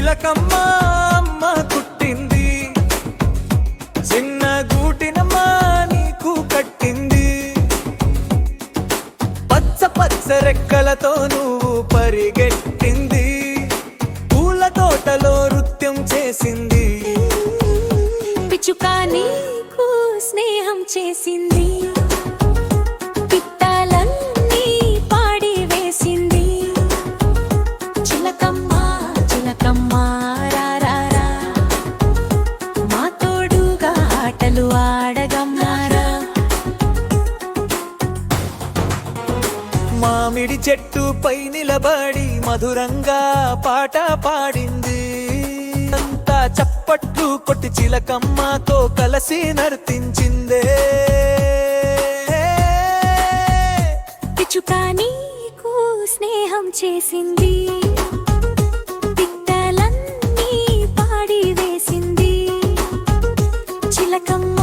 తిలకమ్మ కుట్టింది. చిన్న గూటినమ్మ నీకు కట్టింది. పచ్చ పచ్చ రెక్కలతో నువ్వు పరిగెట్టింది. పూల తోటలో నృత్యం చేసింది. పిచ్చుకా నీకు స్నేహం చేసింది. మామిడి చెట్టు పై నిలబడి మధురంగా పాట పాడింది. అంతా చప్పట్లు కొట్టి చిలకమ్మతో కలిసి నర్తించిందే. పిచ్చుక నీకు స్నేహం చేసింది. పిట్టలన్నీ పాడి వేసింది. చిలకమ్మ